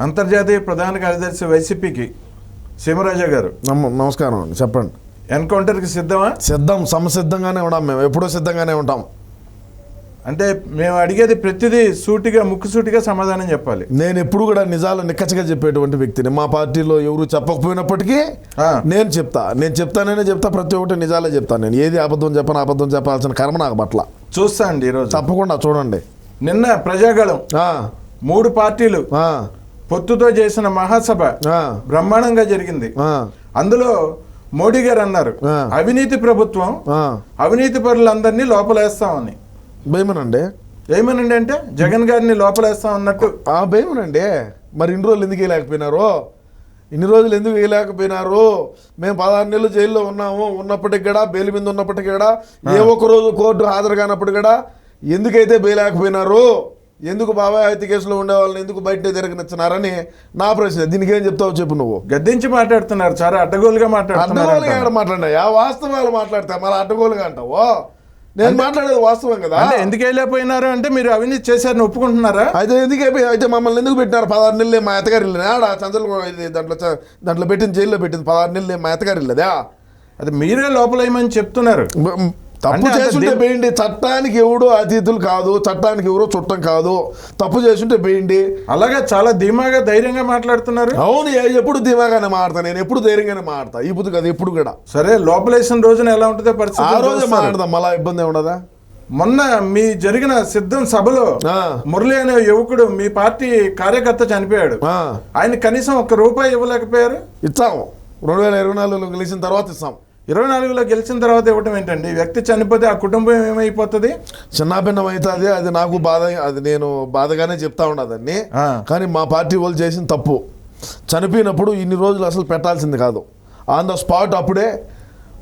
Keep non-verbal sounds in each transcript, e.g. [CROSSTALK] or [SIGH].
అంతర్జాతీయ ప్రధాన కార్యదర్శి వైసీపీకి సీమరాజా గారు. నమ నమస్కారం అండి చెప్పండి. ఎన్కౌంటర్కి సిద్ధమా? సిద్ధం సమసిద్ధంగానే ఉంటాం మేము ఎప్పుడూ సిద్ధంగానే ఉంటాం. అంటే మేము అడిగేది ప్రతిదీ సూటిగా ముక్కుసూటిగా సమాధానం చెప్పాలి. నేను ఎప్పుడు కూడా నిజాలు నిక్కచ్చగా చెప్పేటువంటి వ్యక్తిని. మా పార్టీలో ఎవరు చెప్పకపోయినప్పటికీ. నేను చెప్తా. నేను చెప్తాననే చెప్తా ప్రతి ఒక్కటి నిజాలే చెప్తాను నేను ఏది అబద్ధం చెప్పను అబద్ధం చెప్పాల్సిన కర్మ నాకు పట్ల. చూస్తా అండి ఈరోజు. తప్పకుండా చూడండి. నిన్న ప్రజాగళం. మూడు పార్టీలు. పొత్తుతో చేసిన మహాసభ బ్రహ్మాండంగా జరిగింది. అందులో మోడీ గారు అన్నారు. అవినీతి ప్రభుత్వం. అవినీతి పరులందరినీ లోపలేస్తామని. భయమనండి? ఏమనండి అంటే జగన్ గారిని లోపలేస్తాం అన్నట్టు. ఆ భయమనండి? మరి ఇన్ని రోజులు ఎందుకు వేయలేకపోయినారు? ఇన్ని రోజులు ఎందుకు వేయలేకపోయినారు? మేము పదహారు నెలలు జైల్లో ఉన్నాము ఉన్నప్పటికి కూడా బెయిల్ మీద ఉన్నప్పటికీ కూడా ఏ ఒక్క రోజు కోర్టు హాజరు కానప్పుడు కూడా ఎందుకైతే వేయలేకపోయినారు ఎందుకు బాబాయ్ హత్య కేసులో ఉండే వాళ్ళని ఎందుకు బయట తిరగనిచ్చినారని నా ప్రశ్న. దీనికి ఏం చెప్తావు చెప్పు నువ్వు. గద్దించి మాట్లాడుతున్నారు చాలా అడ్డగోలుగా అడ్డగోలుగా మాట్లాడుతున్నారు ఏడ మాట్లాడినా వాస్తవాలు మాట్లాడతా మళ్ళీ అడ్డగోలుగా అంటావు? నేను మాట్లాడేది వాస్తవం కదా? ఎందుకు వెళ్ళిపోయినారు అంటే మీరు అవినీతి చేశారని ఒప్పుకుంటున్నారా? అయితే ఎందుకు అయితే మమ్మల్ని ఎందుకు పెట్టినారు? పదహారు నెలలే మా అత్తగారి ఆడ చంద్రలు ఇది దాంట్లో దాంట్లో పెట్టింది జైల్లో పెట్టింది పదహారు నెలలే మా అత్తగారి అది. మీరే లోపలేయమని చెప్తున్నారు. తప్పు అంటే అంత చేసుంటే ది- వేయండి చట్టానికి ఎవడు అతిథులు కాదు చట్టానికి ఎవరో చుట్టం కాదు తప్పు చేసుంటే వేయండి అలాగే చాలా ధీమాగా ధైర్యంగా మాట్లాడుతున్నారు. అవును ఎప్పుడు ధీమాగానే మాడతా నేను ఎప్పుడు ధైర్యంగానే మాడతా ఈ బుద్ధి కదా ఎప్పుడు కూడా. సరే లోపలేసిన రోజున ఎలా ఉంటుందో ఆ పరిస్థితి రోజే చూస్తారు. మాడదాం మళ్ళా ఇబ్బంది ఉండదా మొన్న మీ జరిగిన సిద్ధం సభలో ఆ. మురళి అనే యువకుడు మీ పార్టీ కార్యకర్త చనిపోయాడు. ఆ, ఆయన కనీసం ఒక్క రూపాయి ఇవ్వలేకపోయారు? ఇస్తాం రెండు వేల ఇరవై నాలుగులో గెలిచిన తర్వాత ఇస్తాం ఇరవై నాలుగులో గెలిచిన తర్వాత ఇవ్వటం ఏంటండి? వ్యక్తి చనిపోతే ఆ కుటుంబం ఏమైపోతుంది? చిన్నాభిన్నం అవుతుంది అది నాకు బాధ అది నేను బాధగానే చెప్తా ఆ. కానీ మా పార్టీ వాళ్ళు చేసిన తప్పు. చనిపోయినప్పుడు ఇన్ని రోజులు అసలు పెట్టాల్సింది కాదు. ఆన్ ద స్పాట్ అప్పుడే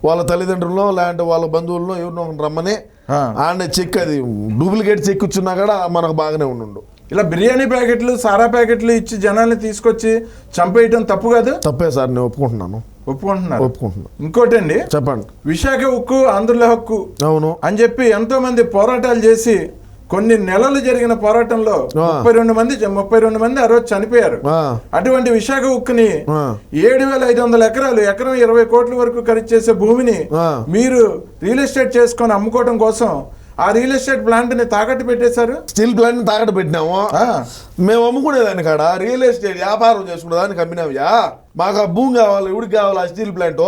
వాళ్ళ తల్లిదండ్రులను లేదంటే వాళ్ళ బంధువులను ఎవరినో రమ్మని ఆ. ఆడ చెక్ అది డూప్లికేట్ చెక్ ఇచ్చున్నా కూడా మనకు బాగానే ఉండు ఇలా బిర్యానీ ప్యాకెట్లు సారా ప్యాకెట్లు ఇచ్చి జనాల్ని తీసుకొచ్చి చంపేయటం తప్పు కాదు? తప్పే సార్ నేను ఒప్పుకుంటున్నాను. ఒప్పుకుంటున్నారు? ఒప్పుకుంటున్నాను ఇంకోటండి చెప్పండి. విశాఖ ఉక్కు ఆంధ్రుల హక్కు అవును. అని చెప్పి ఎంతో మంది పోరాటాలు చేసి కొన్ని నెలలు జరిగిన పోరాటంలో. ముప్పై రెండు మంది ముప్పై రెండు మంది ఆ రోజు చనిపోయారు. అటువంటి విశాఖ ఉక్కుని. ఏడు వేల ఐదు వందల ఎకరాలు ఎకరం ఇరవై కోట్ల వరకు ఖరీదు చేసే భూమిని. మీరు రియల్ ఎస్టేట్ చేసుకొని అమ్ముకోవడం కోసం ఆ రియల్ ఎస్టేట్ ప్లాంట్ని తాకట్టు పెట్టేశారు? స్టీల్ ప్లాంట్ తాకట్టు పెట్టినాము. మేము అమ్ముకునేదాన్ని కాడ? రియల్ ఎస్టేట్ వ్యాపారం చేసుకునేదానికి అమ్మినావ్యా మాకు ఆ భూమి కావాలి ఎవడికి కావాలి ఆ స్టీల్ ప్లాంట్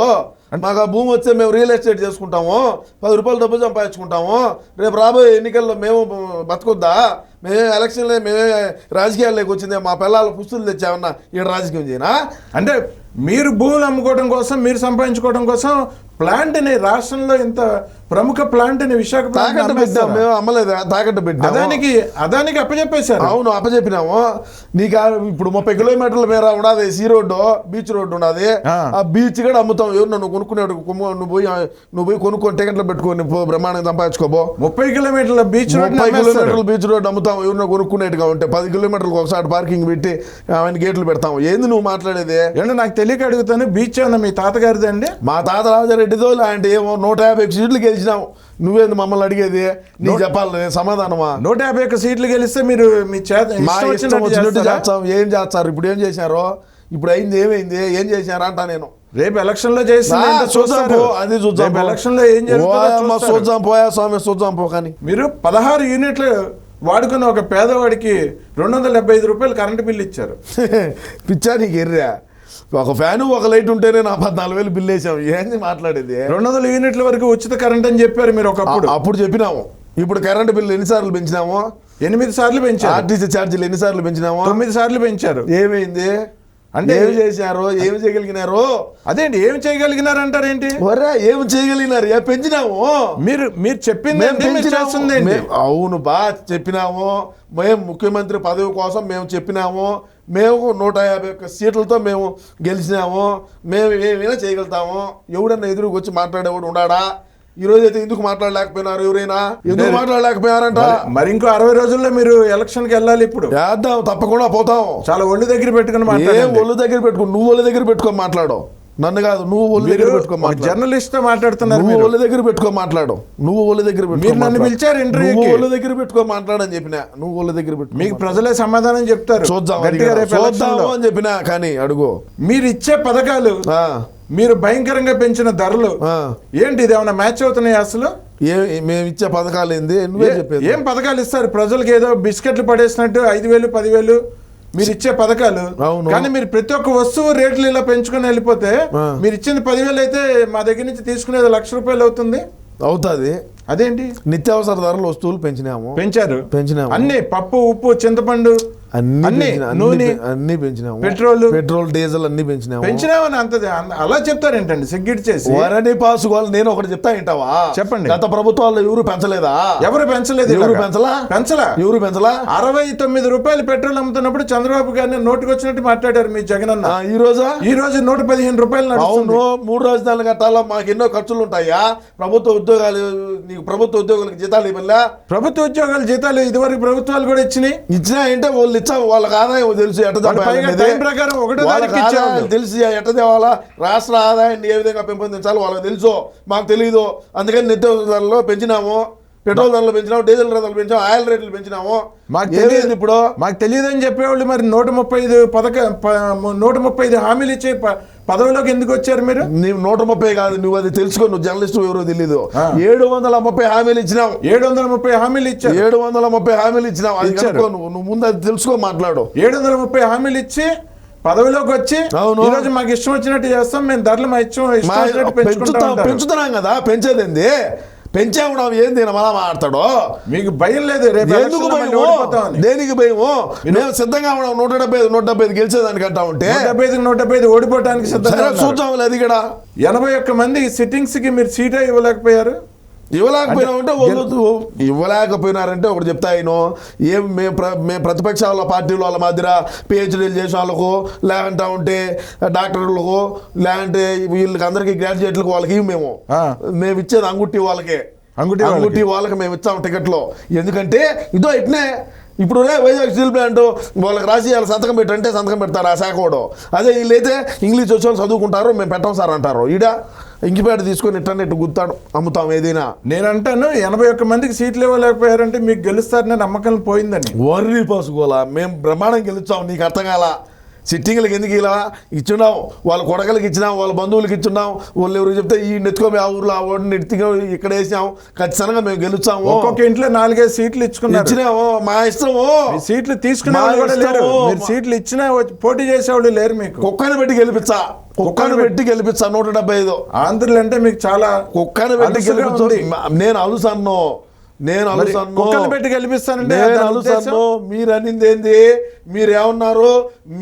మాకు ఆ భూమి వస్తే మేము రియల్ ఎస్టేట్ చేసుకుంటాము. పది రూపాయలు డబ్బు సంపాదించుకుంటాము. రేపు రాబోయే ఎన్నికల్లో మేము బతకొద్దా? మేమే ఎలక్షన్లో మేమే రాజకీయాల్లోకి వచ్చిందే. మా పిల్లల పుస్తులు తెచ్చామన్నా. ఈడ రాజకీయం చేయనా? అంటే మీరు భూములు అమ్ముకోవడం కోసం మీరు సంపాదించుకోవడం కోసం ప్లాంట్ని రాష్ట్రంలో ఇంత ప్రముఖ ప్లాంట్ని విశాఖపట్నం తాకట్టు పెట్టాం మేము అమ్మలేదా. తాకట్టు అదానికి అదానికి అప్పచెప్పేశారు. అవును అప్పచెప్పినాము. నీకు ఇప్పుడు ముప్పై కిలోమీటర్ల మేర ఉన్నది సీ రోడ్డు బీచ్ రోడ్డు ఉన్నది ఆ. బీచ్ కూడా అమ్ముతాం. ఎవరు నువ్వు కొనుక్కునేవాడు కొమ్ము- నువ్వు పోయి నువ్వు పోయి కొనుక్కొని టికెట్లు పెట్టుకొని పో బ్రహ్మాండంగా సంపాదించుకోబో ముప్పై కిలోమీటర్ల బీచ్ రోడ్ ముప్పై కిలోమీటర్ల బీచ్ రోడ్డు అమ్ముతాం. ఎవరినో కొనుక్కునేట్టుగా ఉంటే పది కిలోమీటర్లకు ఒకసారి పార్కింగ్ పెట్టి ఆయన గేట్లు పెడతాం. ఏంది నువ్వు మాట్లాడేది? ఏంటో నాకు తెలియక అడుగుతాను బీచ్ ఏమన్నా మీ తాతగారిది అండి మా తాత రాజారెడ్డితో లాంటి ఏమో నూట యాభై సీట్లు గెలిచినాం నువ్వేంది మమ్మల్ని అడిగేది? నీకు చెప్పాలి సమాధానమా? నూట యాభై ఒక్క సీట్లు గెలిస్తే మీరు మీ చేత మా ఇష్టం ఇష్టం వచ్చినట్టు? చేస్తాం. ఏం చేస్తారు? ఇప్పుడు ఏం చేశారో? ఇప్పుడు అయింది ఏమైంది? ఏం చేశారు అంటా నేను. రేపు ఎలక్షన్లో చూద్దాం అది చూద్దాం. ఎలక్షన్లో ఏం. చూద్దాం పోయా స్వామి చూద్దాం పో కానీ. మీరు పదహారు యూనిట్లు వాడుకున్న ఒక పేదవాడికి రెండు వందల డెబ్బై ఐదు రూపాయలు కరెంటు బిల్లు ఇచ్చారు. [LAUGHS] పిచ్చా నీకు ఎర్రా? ఒక ఫ్యాను ఒక లైట్ ఉంటేనే నా పద్నాలుగు వేలు బిల్ వేసాం. ఏంది మాట్లాడేది? రెండు వందల యూనిట్ల వరకు ఉచిత కరెంట్ అని చెప్పారు మీరు ఒకప్పుడు. అప్పుడు చెప్పినాము. ఇప్పుడు కరెంట్ బిల్లు ఎన్నిసార్లు పెంచినాము? ఎనిమిది సార్లు పెంచారు. ఆర్టీసీ ఛార్జీలు ఎన్నిసార్లు పెంచినాము? తొమ్మిది సార్లు పెంచారు. ఏమైంది? అంటే ఏమి చేశారు? ఏమి చేయగలిగినారు? అదేంటి? ఏం చేయగలిగినారంటారేంటి ఒరే ఏమి చేయగలిగినారు? ఏ పెంచినాము. మీరు మీరు చెప్పింది అవును బా చెప్పినాము. మేము ముఖ్యమంత్రి పదవి కోసం మేము చెప్పినాము. మేము నూట యాభై ఒక్క సీట్లతో మేము గెలిచినాము. మేము ఏమైనా చేయగలుగుతాము? ఎవడన్నా ఎదురుకు వచ్చి మాట్లాడేవాడు ఉన్నాడా? ఈ రోజు అయితే ఎందుకు మాట్లాడలేకపోయినారు ఎవరైనా? ఎందుకు. మాట్లాడలేకపోయారంట? మరి- ఇంకో అరవై రోజుల్లో మీరు ఎలక్షన్కి వెళ్ళాలి ఇప్పుడు. చేద్దాం తప్పకుండా పోతాం. చాలా ఒళ్ళు దగ్గర పెట్టుకుని ఏం ఒళ్ళు దగ్గర పెట్టుకో నువ్వు ఒళ్ళు దగ్గర పెట్టుకొని మాట్లాడు. నన్ను కాదు నువ్వు ఒళ్ళు దగ్గర పెట్టుకో జర్నలిస్ట్తో మాట్లాడుతున్నారు నువ్వు ఒళ్ళు దగ్గర పెట్టుకో మాట్లాడు. నువ్వు ఒళ్ళు దగ్గర పెట్టుకో మీరు నన్ను. పిలిచారు ఇంటర్వ్యూకి. నువ్వు ఒళ్ళు దగ్గర పెట్టుకో మాట్లాడని చెప్పిన నువ్వు ఒళ్ళు దగ్గర పెట్టుకో మీకు ప్రజలే సమాధానం చెప్తారు. చూద్దాం చూద్దాము. అని చెప్పిన కానీ అడుగు. మీరు ఇచ్చే పథకాలు మీరు భయంకరంగా పెంచిన ధరలు. ఏంటి ఇది ఏమైనా మ్యాచ్ అవుతున్నాయి అసలు? ఏ మేము ఇచ్చే పథకాలు ఏంది? నువ్వే చెప్పేది. ఏం పథకాలు ఇస్తారు? ప్రజలకు ఏదో బిస్కెట్లు పడేసినట్టు ఐదు వేలు పదివేలు మీరు ఇచ్చే పథకాలు అవును. కానీ మీరు ప్రతి ఒక్క వస్తువు రేట్లు ఇలా పెంచుకొని వెళ్ళిపోతే. మీరు ఇచ్చింది పదివేలు అయితే మా దగ్గర నుంచి తీసుకునేది లక్ష రూపాయలు అవుతుంది అవుతుంది అదేంటి? నిత్యావసర ధరలు వస్తువులు పెంచినాము. పెంచారు. పెంచినాము. అన్ని పప్పు ఉప్పు చింతపండు అన్ని నూనె అన్ని పెంచినాము. పెట్రోలు. పెట్రోల్ డీజిల్ అన్ని పెంచినాము. పెంచినామని అంత అలా చెప్తారేంటండి సిగ్గిట్ చేసి. వరణి పాసుకోవాలి నేను ఒకటి చెప్తా ఏంటావా చెప్పండి. గత ప్రభుత్వాల్లో ఎవరు పెంచలేదా? ఎవరు పెంచలేదు ఎవరు. పెంచలా? పెంచలా? ఎవరు పెంచలా? అరవై తొమ్మిది రూపాయలు పెట్రోల్ అమ్ముతున్నప్పుడు చంద్రబాబు గారిని నోటికి వచ్చినట్టు మాట్లాడారు మీ జగన్ అన్న. ఈ రోజా? ఈ రోజు నూట పదిహేను రూపాయలు అవును మూడు రాజధానులు కట్టాలా? మాకు ఎన్నో ఖర్చులు ఉంటాయా? ప్రభుత్వ ఉద్యోగాలు నీకు ప్రభుత్వ ఉద్యోగులకు జీతాలు ఇవ్వలే. ప్రభుత్వ ఉద్యోగాల జీతాలు ఇదివరకు ప్రభుత్వాలు కూడా ఇచ్చినాయి. ఇచ్చినా అంటే వాళ్ళు ఇచ్చా వాళ్ళకి ఆదాయం తెలుసు ఎట్ట ప్రకారం ఒకటో తారీఖు తెలిసి ఎట్ట తేవాలా రాష్ట్ర ఆదాయాన్ని ఏ విధంగా పెంపొందించాలో వాళ్ళకి తెలుసు మాకు తెలియదు అందుకని నిత్యావసర ధరలు పెంచినాము పెట్రోల్ ధరలు పెంచినాము డీజిల్ ధరలు పెంచాము ఆయిల్ రేట్లు పెంచినాము. మాకు తెలియదు ఇప్పుడు? మాకు తెలియదని చెప్పేవాళ్ళు మరి నూట ముప్పై ఐదు పథక నూట ముప్పై ఐదు హామీలు ఇచ్చే పదవిలోకి ఎందుకు వచ్చారు మీరు నీవు నూట ముప్పై కాదు నువ్వు అది తెలుసుకో నువ్వు జర్నలిస్ట్ ఎవరో తెలియదు. ఏడు వందల ముప్పై హామీలు ఇచ్చినావు ఏడు వందల ముప్పై హామీలు ఇచ్చారు ఏడు వందల ముప్పై హామీలు ఇచ్చినావు అది. కనుక్కో నువ్వు నువ్వు ముందు అది తెలుసుకో మాట్లాడు ఏడు వందల ముప్పై హామీలు ఇచ్చి పదవిలోకి వచ్చి. ఈ రోజు మాకు ఇష్టం వచ్చినట్టు చేస్తాం మేము ధరలు మా ఇష్టం. పెంచుతున్నాం కదా పెంచేదేంది పెంచాము ఏంది మళ్ళా మాట్లాడతాడు మీకు భయం లేదు రేపు ఎందుకు ఎలక్షన్లో మళ్ళీ భయము ఓడిపోతామని. దేనికి భయము మేము సిద్ధంగా ఉన్నాం నూట డెబ్బై ఐదు నూట డెబ్బై ఐదు గెలిచేదానికి అంటా ఉంటే నూట డెబ్బై ఐదు నూట డెబ్బై ఐదు ఓడిపోవడానికి సిద్ధంగా సరే ఉన్నారు. చూద్దాం అది ఇక్కడ ఎనభై ఒక్క మంది సిట్టింగ్స్కి మీరు సీటే ఇవ్వలేకపోయారు ఇవ్వలేకపోయినామంటే ఇవ్వలేకపోయినారంటే ఒకటి చెప్తా ఆయన ఏం మేము ప్ర మేము ప్రతిపక్షాల పార్టీల వాళ్ళ మధ్య పిహెచ్డీలు చేసిన వాళ్ళకు లేకుంటా ఉంటే డాక్టర్లకు లేకుంటే వీళ్ళకి అందరికి గ్రాడ్యుయేట్లకు వాళ్ళకి మేము. మేము ఇచ్చేది అంగుట్టి వాళ్ళకే. అంగుటి. అంగుట్టి వాళ్ళకి మేము ఇచ్చాము టికెట్లు. ఎందుకంటే ఇదో ఇట్నే. ఇప్పుడు వైజాగ్ స్టీల్ ప్లాంట్ వాళ్ళకి రాసి వాళ్ళ సంతకం పెట్టంటే సంతకం పెడతారు ఆ శాఖ వాడు. అదే వీళ్ళైతే ఇంగ్లీష్ వచ్చి వాళ్ళు చదువుకుంటారు మేము పెట్టం సార్ అంటారు. ఈడ ఇంకిపేట తీసుకొని ఇట్టు గుత్తాడు అమ్ముతాం ఏదైనా. నేను అంటాను ఎనభై ఒక్క మందికి సీట్లు ఇవ్వలేకపోయారంటే మీకు గెలుస్తారనే నమ్మకం పోయిందని. వర్రి పసుకోలా మేము బ్రహ్మాండం గెలుచాం నీకు అర్థం కాల? సిట్టింగ్లకు ఎందుకు ఇలా ఇచ్చున్నాం వాళ్ళ కొడకలకి ఇచ్చినాం వాళ్ళ బంధువులకి ఇచ్చున్నాం వాళ్ళు ఎవరు చెప్తే ఈ నెత్తుకోమి ఆ ఊర్లో ఆ ఓడిని ఎత్తుకో ఇక్కడ వేసాం ఖచ్చితంగా మేము గెలుచాము ఒక్కొక్క ఇంట్లో నాలుగైదు సీట్లు ఇచ్చుకున్నారు. ఇచ్చినాము మా ఇష్టము. మీ సీట్లు తీసుకునే వాళ్ళు కూడా లేరు. సీట్లు ఇచ్చినా పోటీ చేసేవాళ్ళు లేరు మీకు. కుక్కని పెట్టి గెలిపించా కుక్కని పెట్టి గెలిపించా నూట డెబ్బై ఐదు. ఆంధ్రులు అంటే మీకు చాలా కుక్కని పెట్టి అలుసుగా గెలిపించు ఉంది. మ- నేను అలుసన్ను. నేను అలుసన్ను. పెట్టి గెలిపిస్తానంటే నేను అలుసన్ను? మీరు అనింది ఏంది మీరు ఏమన్నారు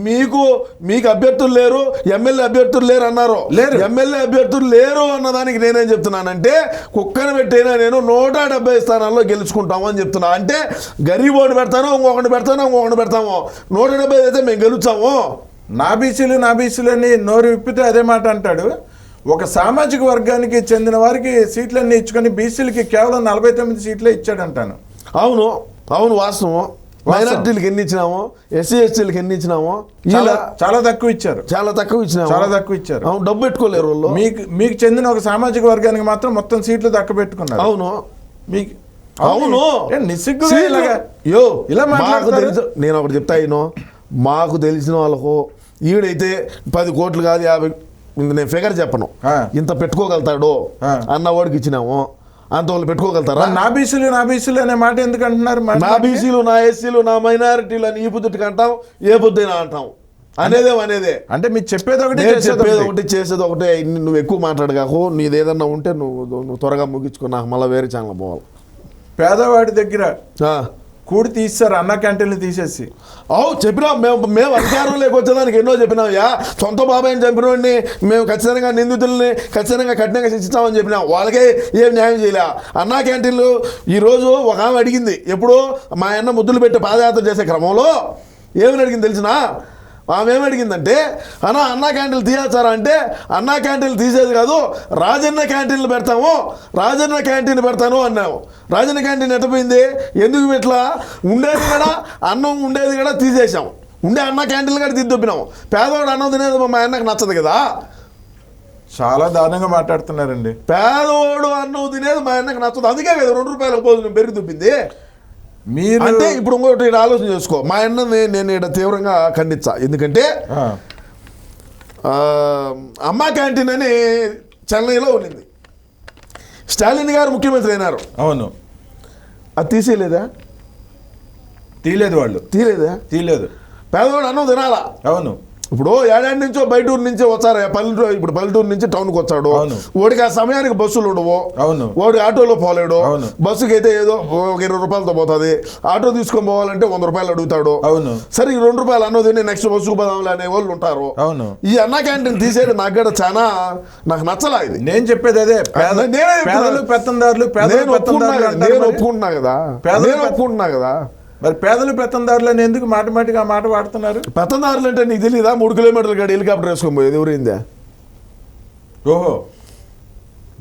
మీకు మీకు అభ్యర్థులు లేరు ఎమ్మెల్యే అభ్యర్థులు లేరు అన్నారు. లేరు. ఎమ్మెల్యే అభ్యర్థులు లేరు అన్నదానికి నేనేం చెప్తున్నానంటే కుక్కని పెట్టైనా నేను నూట డెబ్బై స్థానాల్లో గెలుచుకుంటాము అని చెప్తున్నా. అంటే గరీబోని పెడతాను ఇంకొకటి పెడతాను ఇంకొకటి పెడతాము? నూట డెబ్బై అయితే మేము గెలుచాము నా బీసీలు నా బీసీలు అని నోరు విప్పితే అదే మాట అంటాడు. ఒక సామాజిక వర్గానికి చెందిన వారికి సీట్లన్నీ ఇచ్చుకొని బీసీలకి కేవలం నలభై తొమ్మిది సీట్లే ఇచ్చాడంటాను. అవును అవును వాస్తవం. మైనార్టీలకు ఎన్ని ఇచ్చినాము? ఎస్సీ ఎస్టీలకు ఎన్ని ఇచ్చినాము? ఇలా చాలా తక్కువ ఇచ్చారు. చాలా తక్కువ ఇచ్చినాము. చాలా తక్కువ ఇచ్చారు. అవును డబ్బు పెట్టుకోలేరు వాళ్ళు. మీకు మీకు చెందిన ఒక సామాజిక వర్గానికి మాత్రం మొత్తం సీట్లు దక్కబెట్టుకున్నారు. అవును. మీకు అవును. యో ఇలా మాకు? తెలిసి నేను ఒకటి చెప్తా ఈయన మాకు తెలిసిన వాళ్ళకు ఈడైతే పది కోట్లు కాదు యాభై నేను ఫిగర్ చెప్పను. ఇంత పెట్టుకోగలుగుతాడు ఆ. అన్న వాడికి ఇచ్చినాము అంత వాళ్ళు పెట్టుకోగలుగుతారా నా బీసీలు నా బీసీలు అనే మాట ఎందుకు అంటున్నారు నా? బీసీలు నా ఎస్సీలు నా మైనారిటీలు అని ఈ బుద్ధికి అంటాం ఏ బుద్ధినా అంటాం అనేదే అనేదే అంటే మీరు చెప్పేది ఒకటి చెప్పేది ఒకటి. చేసేది ఒకటే నువ్వు ఎక్కువ మాట్లాడగాకు నీది ఏదన్నా ఉంటే నువ్వు నువ్వు త్వరగా ముగించుకో నాకు మళ్ళీ వేరే ఛానల్ పోవాలి పేదవాడి దగ్గర. కూడి తీస్తారు అన్న క్యాంటీన్లు తీసేసి. అవు చెప్పినాం మేము మేము అధికారంలోకి వచ్చేదానికి ఎన్నో చెప్పినాం యా సొంత బాబాయ్ని చంపినోడిని మేము ఖచ్చితంగా నిందితుల్ని ఖచ్చితంగా కఠినంగా శిక్షిస్తామని చెప్పినాం వాళ్ళకే ఏం న్యాయం చేయలే. అన్నా క్యాంటీన్లు ఈరోజు ఒక ఆమె అడిగింది ఎప్పుడు మా అన్న ముద్దులు పెట్టి పాదయాత్ర చేసే క్రమంలో ఏమని అడిగింది తెలిసినా? ఆమె ఏమి అడిగిందంటే అన్న అన్నా క్యాంటీన్లు తీయాచారా అంటే అన్నా క్యాంటీన్లు తీసేది కాదు రాజన్న క్యాంటీన్లు పెడతాము రాజన్న క్యాంటీన్ పెడతాను అన్నాము. రాజన్న క్యాంటీన్ ఎట్టపోయింది? ఎందుకు ఇట్లా? ఉండేది కూడా అన్నం ఉండేది కూడా తీసేసాం ఉండే అన్న క్యాంటీన్లు కూడా తీద్దొప్పినాం పేదవాడు అన్నం తినేది మా అన్నకు నచ్చదు కదా. చాలా దారుణంగా మాట్లాడుతున్నారండి. పేదవాడు అన్నం తినేది మా అన్నకు నచ్చదు. అందుకే కదా రెండు రూపాయల భోజనం పెరిగి దుప్పింది మీరు అంటే ఇప్పుడు ఇంకోటి ఆలోచన చేసుకో. మా అన్నని నేను ఇక్కడ తీవ్రంగా ఖండించా ఎందుకంటే అమ్మా క్యాంటీన్ అని చెన్నైలో ఉన్నింది. స్టాలిన్ గారు ముఖ్యమంత్రి అయినారు. అవును. అది తీసేయలేదా? తీలేదు వాళ్ళు. తీయలేదా? తీలేదు పేదవాడు అన్నం తినాలా? అవును. ఇప్పుడు ఏడాది నుంచో బయటూరు నుంచి వచ్చారు పల్లెటూరు ఇప్పుడు పల్లెటూరు నుంచి టౌన్కి వచ్చాడు అవును. వాడికి ఆ సమయానికి బస్సులు ఉండవు అవును. వాడు ఆటోలో పోలేడు. బస్సుకి అయితే ఏదో ఒక ఇరవై రూపాయలతో పోతుంది ఆటో తీసుకొని పోవాలంటే వంద రూపాయలు అడుగుతాడు అవును. సరే ఈ రెండు రూపాయలు అన్నో తిని నెక్స్ట్ బస్సుకు పోదాంలే అనే వాళ్ళు ఉంటారు అవును. ఈ అన్న క్యాంటీన్ తీసేది నాకు కూడా చాలా నాకు నచ్చలా ఇది నేను చెప్పేది అదే నేనే. పేదలు పెత్తందారులు నేను. ఒప్పుకుంటున్నా కదా నేను ఒప్పుకుంటున్నా కదా మరి పేదలు పెత్తందారులు అని ఎందుకు మాట మాటిగా ఆ మాట వాడుతున్నారు? పెత్తందారులు అంటే నీకు తెలియదా మూడు కిలోమీటర్ల కాడ హెలికాప్టర్ వేసుకొని పోయేది. ఎవరైందా ఓహో.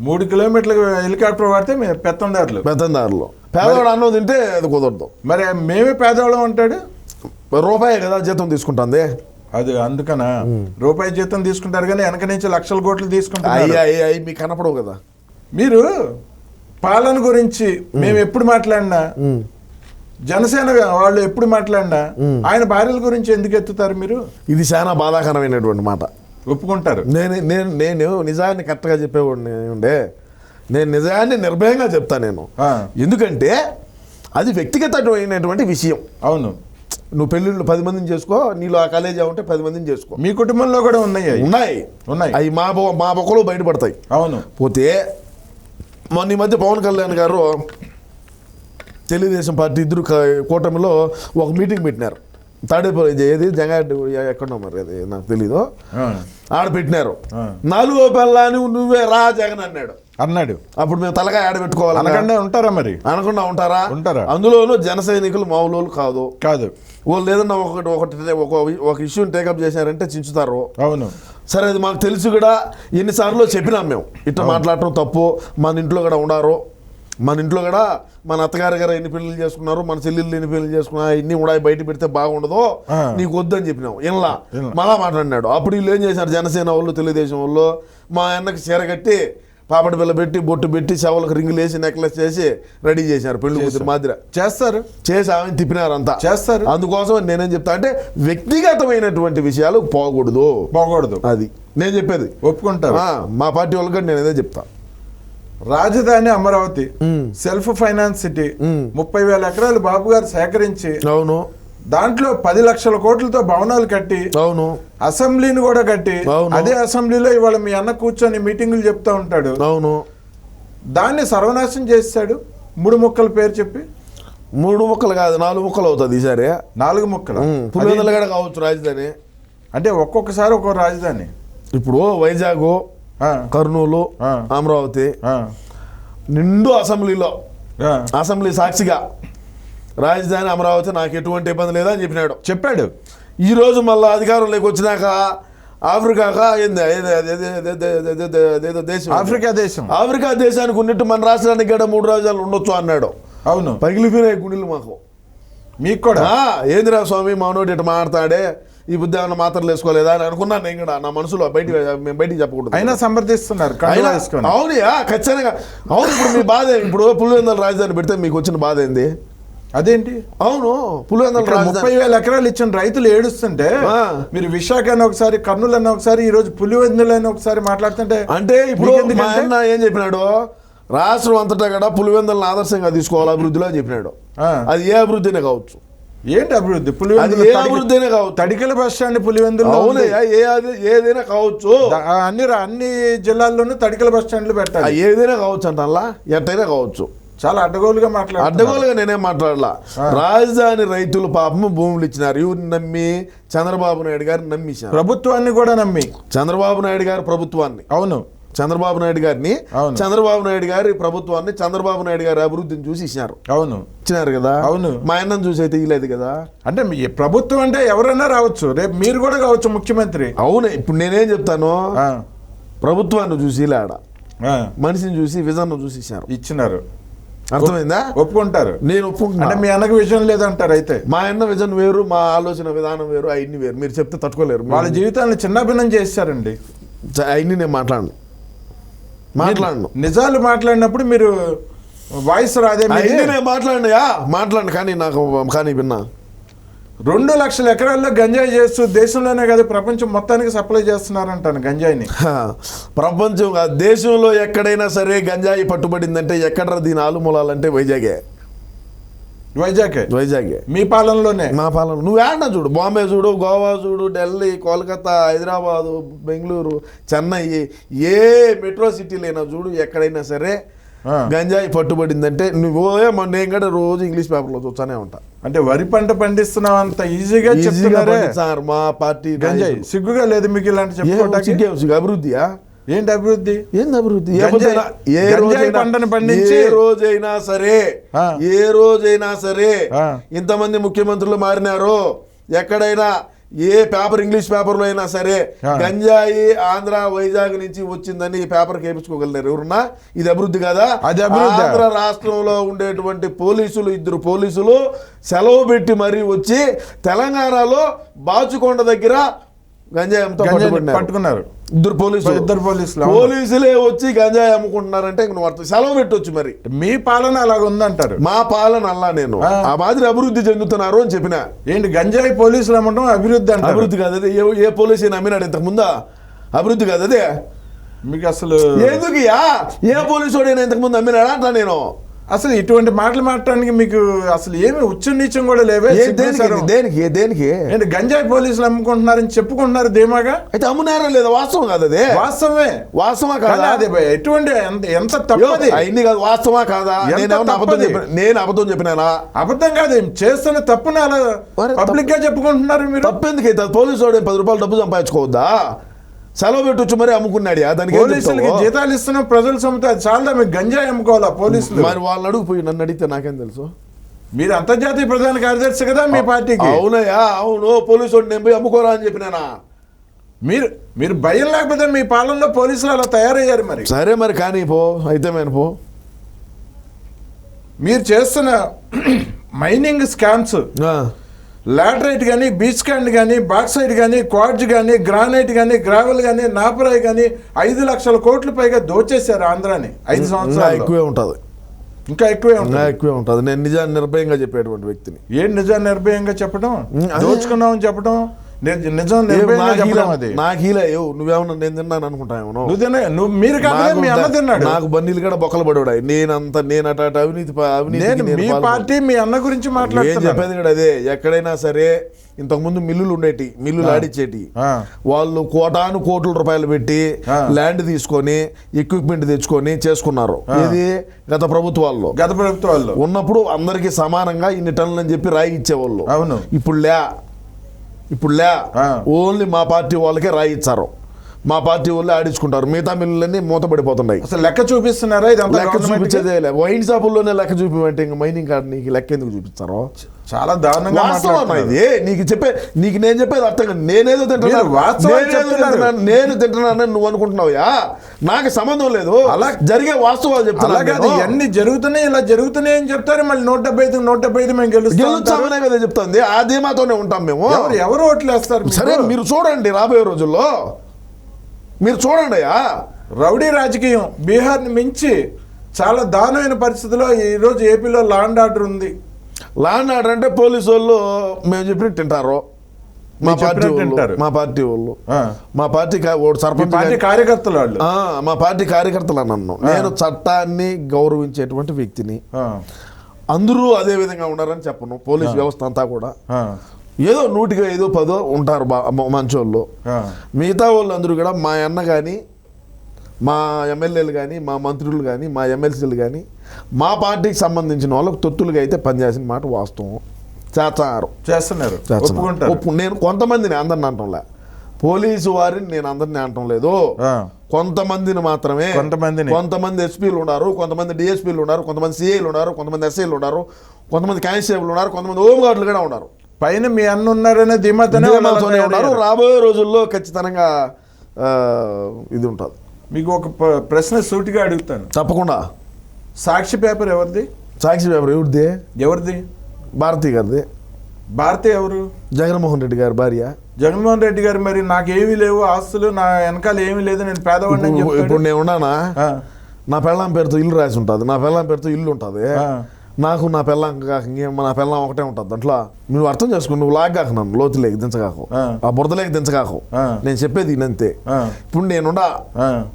మూడు కిలోమీటర్లకు హెలికాప్టర్ వాడితే మేము పెత్తందారులు. పెత్తందారులు. పేదవాడు అన్నం తింటే అది కుదరదు. మరి మేమే పేదవాళ్ళం అంటాడు? రూపాయే కదా జీతం తీసుకుంటుంది. అది అందుకనా? రూపాయి జీతం తీసుకుంటారు కానీ వెనక నుంచి లక్షల కోట్లు తీసుకుంటారు అయ్యి అయ్యి మీకు కనపడవు కదా. మీరు పాలన గురించి మేము ఎప్పుడు మాట్లాడినా జనసేన వాళ్ళు ఎప్పుడు మాట్లాడినా ఆయన భార్యల గురించి ఎందుకు ఎత్తుతారు మీరు? ఇది చాలా బాధాకరమైనటువంటి మాట. ఒప్పుకుంటారు. నేను నేను నేను నిజాన్ని కరెక్ట్గా చెప్పేవాడిని ఉండే. నేను నిజాన్ని నిర్భయంగా చెప్తా నేను. ఎందుకంటే అది వ్యక్తిగతమైనటువంటి విషయం. అవును. నువ్వు పెళ్ళిళ్ళు పది మందిని చేసుకో నీలో ఆ కాలేజీ ఉంటే పది మందిని చేసుకో. మీ కుటుంబంలో కూడా ఉన్నాయి. ఉన్నాయి. ఉన్నాయి. అవి మా బొ- మా బొక్కలు బయటపడతాయి. అవును. పోతే మొన్న మధ్య పవన్ కళ్యాణ్ గారు తెలుగుదేశం పార్టీ ఇద్దరు కూటమిలో ఒక మీటింగ్ పెట్టినారు. తాడేపల్లి ఏది? జంగారెడ్డి ఎక్కడో మరి అది? నాకు తెలీదు. ఆడ పెట్టినారు. నాలుగో పిల్లని నువ్వే రా జగన్ అన్నాడు. అన్నాడు. అప్పుడు మేము తలకాయ ఆడ పెట్టుకోవాలి? అనకుండా ఉంటారా మరి? అనకుండా ఉంటారా? ఉంటారా? అందులోనూ జన సైనికులు మామూలు కాదు. కాదు. వాళ్ళు ఏదన్నా ఒకటి ఒకటి ఒక ఒక ఇష్యూని టేకప్ చేశారంటే చించుతారు. అవును. సరే అది మాకు తెలుసు కూడా. ఎన్నిసార్లు చెప్పినాం మేము. ఇట్లా మాట్లాడటం తప్పు. మన ఇంట్లో కూడా ఉండారు. మన ఇంట్లో కూడా మన అత్తగారు గారు ఎన్ని పెళ్ళి చేసుకున్నారు మన చెల్లెళ్ళు ఎన్ని పెళ్ళి చేసుకున్నారు ఇన్ని కూడా బయట పెడితే బాగుండదు. నీకు వద్దని చెప్పినాం ఇలా. మళ్ళా మాట్లాడినాడు. అప్పుడు వీళ్ళు ఏం చేశారు? జనసేన వాళ్ళు తెలుగుదేశం వాళ్ళు మా అన్నకి చీర కట్టి పాపడి పిల్ల పెట్టి బొట్టు పెట్టి చెవులకు రింగులు వేసి నెక్లెస్ చేసి రెడీ చేశారు పెళ్ళి కూతురు మాదిరి. చేస్తారు. చేసి ఆమె తిప్పినారు అంతా చేస్తారు. అందుకోసం నేనేం చెప్తా అంటే వ్యక్తిగతమైనటువంటి విషయాలు పోకూడదు. పోకూడదు. అది. నేను చెప్పేది. ఒప్పుకుంటారు. ఆ, మా పార్టీ వాళ్ళకి నేను అదే చెప్తా. రాజధాని అమరావతి. Self finance city. ముప్పై వేల ఎకరాలు బాబు గారు సేకరించి అవును. దాంట్లో పది లక్షల కోట్లతో భవనాలు కట్టి అవును. అసెంబ్లీని కూడా కట్టి. అదే అసెంబ్లీలో ఇవాళ మీ అన్న కూర్చొని మీటింగులు చెప్తా ఉంటాడు. అవును. దాన్ని సర్వనాశనం చేస్తాడు మూడు ముక్కల పేరు చెప్పి. మూడు ముక్కలు కాదు నాలుగు ముక్కలు అవుతుంది ఈసారి. నాలుగు ముక్కలు. పులివెందులు కూడా కావచ్చు రాజధాని. అంటే ఒక్కొక్కసారి ఒక్కో రాజధాని. ఇప్పుడు వైజాగ్ కర్నూలు. అమరావతి నిండు అసెంబ్లీలో. అసెంబ్లీ సాక్షిగా. రాజధాని అమరావతి నాకు ఎటువంటి ఇబ్బంది లేదా అని చెప్పినాడు. చెప్పాడు. ఈ రోజు మళ్ళీ అధికారంలోకి వచ్చినాక ఏదో? దేశం. ఆఫ్రికా దేశం. ఆఫ్రికా దేశానికి ఉన్నట్టు మన రాష్ట్రానికి కూడా మూడు రాజ్యాలు ఉండొచ్చు అన్నాడు. అవును. పగిలిపోయినాయి గుండెలు మాకు. మీకు కూడా? ఏందిరా స్వామి మానవుడు ఇటు మాట్లాడే ఈ బుద్ధి ఏమన్నా మాత్రలు వేసుకోలేదా అని అనుకున్నాను నేను కూడా నా మనసులో బయటికి మేము బయటికి చెప్పకూడదు. అయినా సమర్థిస్తున్నారు అవునయ్యా ఖచ్చితంగా. అవును ఇప్పుడు మీ బాధ ఇప్పుడు పులివెందుల రాజధాని పెడితే మీకు వచ్చిన బాధ ఏంది? అదేంటి? అవును పులివెందుల ముప్పై వేల ఎకరాలు ఇచ్చిన రైతులు ఏడుస్తుంటే. మీరు విశాఖ అని ఒకసారి కర్నూలు అని ఒకసారి ఈ రోజు పులివెందులు అని ఒకసారి మాట్లాడుతుంటే అంటే ఇప్పుడు ఏం చెప్పినాడు? రాష్ట్రం అంతటా కూడా పులివెందులను ఆదర్శంగా తీసుకోవాలి అభివృద్ధిలో అని చెప్పినాడు. అది ఏ అభివృద్ధినే కావచ్చు. ఏంటి అభివృద్ధి? పులివెందులు ఏ అభివృద్ధినే కావచ్చు తడికల బస్ స్టాండ్ పులివెందులు ఏదైనా కావచ్చు. అన్ని రా- అన్ని జిల్లాల్లోనూ తడికల బస్ స్టాండ్లు పెట్టాలి. ఏదైనా కావచ్చు అంటల్లా? ఎట్టయినా కావచ్చు. చాలా అడ్డగోలుగా మాట్లాడుతున్నారు. అడ్డగోలుగా నేనేం మాట్లాడలా? రాజధాని రైతులు పాపము భూములు ఇచ్చినారు. ఎవరిని నమ్మి చంద్రబాబు నాయుడు గారిని నమ్మించారు ప్రభుత్వాన్ని కూడా నమ్మి. చంద్రబాబు నాయుడు గారి ప్రభుత్వాన్ని. అవును. చంద్రబాబు నాయుడు గారిని. చంద్రబాబు నాయుడు గారి ప్రభుత్వాన్ని చంద్రబాబు నాయుడు గారి అభివృద్ధిని చూసి ఇచ్చినారు. అవును. ఇచ్చినారు కదా? అవును. మా అన్నం చూసి అయితే ఇయ్యలేదు కదా? అంటే మీ ప్రభుత్వం అంటే ఎవరైనా రావచ్చు. రేపు మీరు కూడా కావచ్చు ముఖ్యమంత్రి. అవును ఇప్పుడు నేనేం చెప్తాను? ప్రభుత్వాన్ని చూసి లేడ మనిషిని చూసి విజన్ చూసి ఇచ్చారు ఇచ్చినారు. అర్థమైందా? ఒప్పుకుంటారు. నేను ఒప్పుకుంటున్నా. అంటే మీ అన్నకు విషయం లేదంటారు అయితే. మా అన్న విజన్ వేరు మా ఆలోచన విధానం వేరు అవన్నీ వేరు. మీరు చెప్తే తట్టుకోలేరు. వాళ్ళ జీవితాన్ని చిన్నభిన్నం చేశారండి అవన్నీ నేను మాట్లాడను. మాట్లాడను. నిజాలు మాట్లాడినప్పుడు మీరు వాయిస్ రాదే నేను మాట్లాడినయా? మాట్లాడిన కానీ నాకు కానీ విన్నా. రెండు లక్షల ఎకరాల్లో గంజాయి చేస్తూ దేశంలోనే కాదు ప్రపంచం మొత్తానికి సప్లై చేస్తున్నారంటాను గంజాయిని. ప్రపంచం దేశంలో ఎక్కడైనా సరే గంజాయి పట్టుబడిందంటే ఎక్కడ దీని ఆలుమూలాలంటే వైజాగే. వైజాగ్. వైజాగే. మీ పాలనలోనే? మా పాలన నువ్వు ఏడన్నా చూడు బాంబే చూడు గోవా చూడు ఢిల్లీ కోల్కతా హైదరాబాదు బెంగళూరు చెన్నై ఏ మెట్రో సిటీలైనా చూడు ఎక్కడైనా సరే. గంజాయి పట్టుబడిందంటే నువ్వు మొన్న నేను కూడా రోజు ఇంగ్లీష్ పేపర్లో చూస్తానే ఉంటా. అంటే వరి పంట పండిస్తున్నాం అంత ఈజీగా ఈజీగా చెప్తున్నారే? పండించారు మా పార్టీ గంజాయి. సిగ్గుగా లేదు మీకు ఇలాంటి సిగ్గు? అభివృద్ధియా? ఏంటి అభివృద్ధి ఏంది అభివృద్ధి ఏ పంటను పండించి- ఏ రోజైనా సరే. ఏ రోజైనా సరే. ఇంతమంది ముఖ్యమంత్రులు మారినారు ఎక్కడైనా ఏ పేపర్ ఇంగ్లీష్ పేపర్లో అయినా సరే. గంజాయి ఆంధ్ర వైజాగ్ నుంచి వచ్చిందని ఈ పేపర్ కేపించుకోగలరు ఎవరున్నా ఇది అభివృద్ధి కదా అది అభివృద్ధా? ఆంధ్ర రాష్ట్రంలో ఉండేటువంటి పోలీసులు ఇద్దరు పోలీసులు సెలవు పెట్టి మరీ వచ్చి తెలంగాణలో బాచుకొండ దగ్గర గంజాయి. పట్టుకున్నారు ఇద్దరు పోలీసులు. ఇద్దరు పోలీసులు. పోలీసులే వచ్చి గంజాయి అమ్ముకుంటున్నారంటే ఇంక నువ్వు అర్థం సెలవు పెట్టొచ్చు మరి. మీ పాలన అలాగ ఉందంటారు మా పాలన అల్లా నేను. ఆ. మాదిరి అభివృద్ధి చెందుతున్నారు అని చెప్పిన. ఏంటి గంజాయి పోలీసులు అమ్మటం అభివృద్ధి అంటారు? అభివృద్ధి కాదు అదే. ఏ- ఏ పోలీసు అయినా నమ్మినాడు ఇంతకు ముందా? అభివృద్ధి కాదు అదే. మీకు అసలు ఎందుకు ఏ పోలీసు వాడైనా ఇంతకు ముందు నమ్మినాడా అంటా నేను? అసలు ఇటువంటి మాటలు మాట్లాడడానికి మీకు అసలు ఏమి ఉచ్చ నీచం కూడా లేవే? దేనికి. దేనికి ఏంటి గంజాయి పోలీసులు అమ్ముకుంటున్నారని చెప్పుకుంటున్నారు ధీమాగా? అయితే అమ్మునారా లేదా వాస్తవం కాదు అదే. వాస్తవమే. వాస్తవా కాదా? అది ఎటువంటి ఎంత తప్పది అయింది కాదు వాస్తవా కాదా? నేనేమన్నా అబద్ధం నేను అబద్ధం చెప్పినానా? అబద్ధం కాదు ఏం చేస్తున్న తప్పుని అలా పబ్లిక్గా చెప్పుకుంటున్నారు మీరు? తప్పెందుకైతే పోలీసు వాడు పది రూపాయలు డబ్బు సంపాదించుకోవద్దా? సెలవు పెట్టొచ్చు మరి అమ్ముకున్నాడు దానికి పోలీసులకి? జీతాలు ఇస్తున్న ప్రజలు సొమ్ముతో అది చాలా మీకు గంజాయి అమ్ముకోవాలా పోలీసులు? మరి వాళ్ళని అడుగు పోయి నన్ను అడిగితే నాకేం తెలుసు? మీరు అంతర్జాతీయ ప్రధాన కార్యదర్శి కదా మీ పార్టీకి. అవునయ్యా అవును పోలీసు నేను పోయి అమ్ముకోరా అని చెప్పినానా మీరు మీరు భయం లేకపోతే మీ పాలనలో పోలీసులు అలా తయారయ్యారు మరి. సరే మరి కానీ పో అయితే మేను పో. మీరు చేస్తున్న [CLEARS THROAT] మైనింగ్ స్కామ్స్ లాటరైట్ కానీ బీచ్ క్యాండ్ కానీ బాక్సైడ్ కానీ క్వార్జ్ కానీ గ్రానైట్ కానీ గ్రావెల్ కానీ నాపరాయి కానీ ఐదు లక్షల కోట్ల పైగా దోచేశారు ఆంధ్రాని ఐదు సంవత్సరాలు ఎక్కువే ఉంటుంది. ఇంకా ఎక్కువే ఉంటుంది. ఎక్కువే ఉంటుంది. నేను నిజాన్ని నిర్భయంగా చెప్పేటువంటి వ్యక్తిని. ఏం నిజం నిర్భయంగా చెప్పడం. దోచుకున్నామని చెప్పడం నిజ- చెప్పడం హీలా- ఏవు నువ్వేమన్నా నేను తిన్నాను అనుకుంటాను నువ్వు తిన నువ్వు మీరు కాదు మీ అన్న తిన్నాడు. నాకు బన్నీలు కూడా బొక్కలు పడేవాడు నేనంత నేను అటు అవినీతి నేను మీ పార్టీ మీ అన్న గురించి ఏం మాట్లాడుతున్నాను. చెప్పేది కూడా అదే. ఎక్కడైనా సరే ఇంతకుముందు మిల్లులు ఉండేటి మిల్లులు. ఆడిచ్చేటి. వాళ్ళు కోటాను కోట్ల రూపాయలు పెట్టి. ల్యాండ్ తీసుకొని ఎక్విప్మెంట్ తెచ్చుకొని చేసుకున్నారు. ఇది గత ప్రభుత్వాల్లో. గత ప్రభుత్వాల్లో. ఉన్నప్పుడు అందరికీ సమానంగా ఇన్ని టన్నులు అని చెప్పి రాయి ఇచ్చేవాళ్ళు. అవును. ఇప్పుడు లే ఇప్పుడు లే. ఓన్లీ మా పార్టీ వాళ్ళకే రాయి ఇచ్చారు మా పార్టీ వాళ్ళే ఆడించుకుంటారు. మిగతా మిల్లులన్నీ మూతపడిపోతున్నాయి. అసలు లెక్క చూపిస్తున్నారా? ఇదంతా లెక్క? చూపించేదే. వైన్ షాపుల్లోనే లెక్క చూపిమంటే ఇంకా మైనింగ్ కార్డు నీకు లెక్క ఎందుకు చూపిస్తారో చాలా దారుణంగా. ఇది? నీకు చెప్పే నీకు నేను చెప్పేది అర్థం కాదు. నేనేదో తింటున్నాను నేను తింటున్నానని నువ్వు అనుకుంటున్నావుయా నాకు సంబంధం లేదు. అలా- జరిగే వాస్తవాలు కాదు ఇవన్నీ జరుగుతున్నాయి ఇలా జరుగుతున్నాయి అని చెప్తారు. మళ్ళీ నూట డెబ్బై ఐదు నూట డెబ్బై ఐదు మేము గెలుస్తాం అంటారు. గెలుచామనే కదా చెప్తుంది. ఆ ధీమాతోనే ఉంటాం మేము. ఎవరు ఎవరు ఓట్లు వేస్తారు? సరే మీరు చూడండి రాబోయే రోజుల్లో. మీరు చూడండి అయ్యా. రౌడీ రాజకీయం. బీహార్ని మించి చాలా దారుణమైన పరిస్థితిలో ఈ రోజు ఏపీలో లాండ్ ఆర్డర్ ఉంది. లాండ్ ఆర్డర్ అంటే పోలీసు వాళ్ళు మేము చెప్పినట్టు తింటారు. మా పార్టీ వాళ్ళు. తింటారు. మా పార్టీ వాళ్ళు. మా పార్టీ సర్పంచ్ పార్టీ కార్యకర్తలు వాళ్ళు. మా పార్టీ కార్యకర్తలు నన్ను. నేను చట్టాన్ని గౌరవించేటువంటి వ్యక్తిని. అందరూ అదే విధంగా ఉన్నారని చెప్పను. పోలీస్ వ్యవస్థ అంతా కూడా. ఏదో నూటిగా ఏదో పదో ఉంటారు బా మంచోళ్ళు. మిగతా వాళ్ళందరూ కూడా మా అన్న కానీ మా ఎమ్మెల్యేలు కానీ మా మంత్రులు కానీ మా ఎమ్మెల్సీలు కానీ మా పార్టీకి సంబంధించిన వాళ్ళకు తొత్తులుగా అయితే పనిచేసిన మాట వాస్తవం. చేస్తారు. చేస్తున్నారు. చేస్తున్నారు. ఒప్పు- నేను కొంతమందిని అందరిని అంటంలే. పోలీసు వారిని నేను అందరిని అంటం లేదు. కొంతమందిని మాత్రమే. కొంతమందిని. కొంతమంది ఎస్పీలు ఉన్నారు కొంతమంది డిఎస్పీలు ఉన్నారు కొంతమంది సిఐలు ఉన్నారు కొంతమంది ఎస్ఐలు ఉన్నారు కొంతమంది కానిస్టేబుల్ ఉన్నారు కొంతమంది హోంగార్డులు కూడా ఉన్నారు. పైన మీ అన్న ఉన్నారనే ధీమాతోనే ఉన్నారు. రాబోయే రోజుల్లో ఖచ్చితంగా ఇది ఉంటుంది. మీకు ఒక ప్రశ్న సూటిగా అడుగుతాను. తప్పకుండా. సాక్షి పేపర్ ఎవరిది? సాక్షి పేపర్ ఎవరిది? ఎవరిది? భారతి గారిది. భారతి ఎవరు? జగన్మోహన్ రెడ్డి గారి భార్య. జగన్మోహన్ రెడ్డి గారు మరి నాకేమీ లేవు ఆస్తులు నా వెనకాల ఏమీ లేదు నేను పేదవాడిని ఇప్పుడు-. నేను ఉన్నానా? నా పెళ్ళాం పేరుతో ఇల్లు రాసి ఉంటుంది. నా పెళ్ళాం పేరుతో ఇల్లు ఉంటుంది. నాకు నా పెళ్ళాం కాక నా పెళ్ళాం ఒకటే ఉంటుంది. దాంట్లో నువ్వు అర్థం చేసుకుని నువ్వు లాగాక నన్ను లోతులేకి దించగాకు ఆ. బురదలేకి దించగాకు ఆ. నేను చెప్పేది ఇనంతే ఇప్పుడు నేనుండా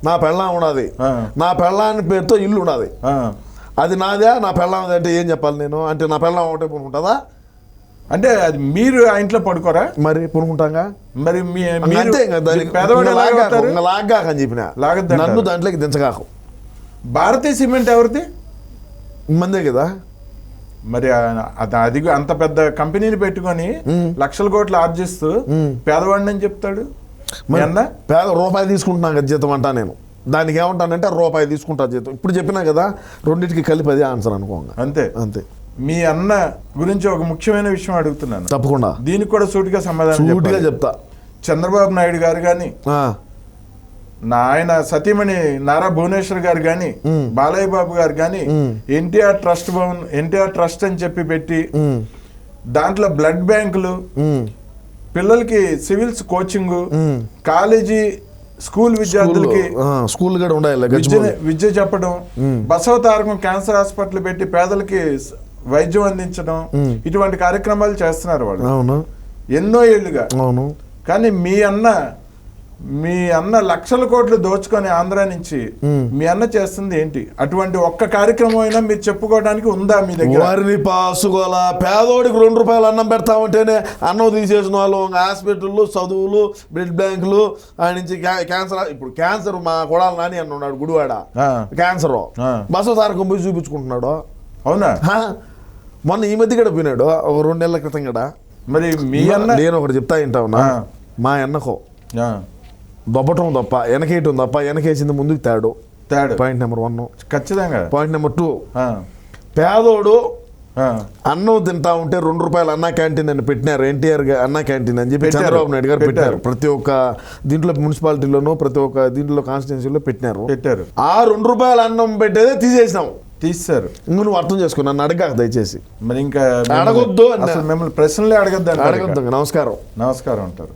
నా పెళ్ళాం ఉన్నది. నా పెళ్ళాని పేరుతో ఇల్లు ఉన్నది. అది నాదే నా పెళ్ళాం అంటే ఏం చెప్పాలి నేను? అంటే నా పెళ్ళాం ఒకటే పునుకుంటుందా? అంటే అది మీరు ఆ ఇంట్లో పడుకోరా? మరి పునుకుంటాంగా? మరి లాగాక అని చెప్పిన. నన్ను దాంట్లోకి దించగాకు భారతీయ సిమెంట్ ఎవరిది? మందే కదా? మరి అది అంత పెద్ద కంపెనీని పెట్టుకొని. లక్షల కోట్లు ఆర్జిస్తూ. పేదవాడిని అని చెప్తాడు? పేద రూపాయి తీసుకుంటున్నా కదా జీతం అంటా నేను. దానికి ఏమంటానంటే రూపాయి తీసుకుంటా జీతం. ఇప్పుడు చెప్పినా కదా రెండింటికి కలిపి అదే ఆన్సర్ అనుకోంగా అంతే. అంతే. మీ అన్న గురించి ఒక ముఖ్యమైన విషయం అడుగుతున్నాను. తప్పకుండా. దీనికి కూడా సూటిగా సమాధానం సూటిగా. చెప్తా. చంద్రబాబు నాయుడు గారు కానీ నా ఆయన సతీమణి నారా భువనేశ్వర్ గారు కానీ. బాలయ్య బాబు గారు కానీ. ఎన్టీఆర్ ట్రస్ట్ భవన్ ఎన్టీఆర్ ట్రస్ట్ అని చెప్పి పెట్టి దాంట్లో బ్లడ్ బ్యాంకులు పిల్లలకి సివిల్స్ కోచింగ్. కాలేజీ స్కూల్ విద్యార్థులకి స్కూల్ కూడా ఉండాలి విద్య చెప్పడం మ్. బసవతారకం క్యాన్సర్ హాస్పిటల్ పెట్టి పేదలకి వైద్యం అందించడం. ఇటువంటి కార్యక్రమాలు చేస్తున్నారు వాళ్ళు అవును ఎన్నో ఏళ్ళుగా అవును కానీ మీ అన్న మీ అన్న లక్షల కోట్లు దోచుకొని ఆంధ్ర నుంచి మ్. అన్న చేస్తుంది ఏంటి? అటువంటి ఒక్క కార్యక్రమం అయినా మీరు చెప్పుకోవడానికి ఉందా మీ దగ్గర? వారిని పాసుకోల పేదోడికి రెండు రూపాయలు అన్నం పెడతామంటేనే అన్నం తీసేసిన వాళ్ళు ఇంకా హాస్పిటళ్ళు చదువులు బ్లడ్ బ్యాంకులు ఆ నుంచి క్యా- క్యాన్సర్ ఇప్పుడు క్యాన్సర్ మా కొడాల నాని అన్న ఉన్నాడు గుడివాడ. క్యాన్సర్. ఆ. బసవ తారకం పోయి చూపించుకుంటున్నాడు. అవునా? హా? మొన్న ఈ మధ్య కూడా పోయినాడు. ఒక రెండు నెలల క్రితం కూడా మరి మీ అన్న నేను ఒకటి చెప్తా వింటావునా. మా అన్నకో. దొబ్బటం తప్ప వెనకేయటం తప్ప వెనకేసింది ముందుకు తేడు. తేడు. పాయింట్ నెంబర్ వన్ ఖచ్చితంగా. పాయింట్ నెంబర్ టూ పేదోడు అన్నం తింటా ఉంటే రెండు రూపాయలు అన్నా క్యాంటీన్ అని పెట్టినారు ఎన్టీఆర్ అన్నా క్యాంటీన్ అని చెప్పి. చంద్రబాబు నాయుడు గారు పెట్టారు. ప్రతి ఒక్క దీంట్లో మున్సిపాలిటీలోనూ ప్రతి ఒక్క దీంట్లో కాన్స్టిట్యున్సీలో పెట్టినారు. పెట్టారు. ఆ రెండు రూపాయల అన్నం పెట్టేదే తీసేసినాం. తీస్తారు ఇంక నువ్వు అర్థం చేసుకో నన్ను అడగాక దయచేసి. మరి ఇంకా అడగొద్దు. అసలు మిమ్మల్ని ప్రశ్నలే అడగద్దు అడగద్దు. నమస్కారం. నమస్కారం అంటారు.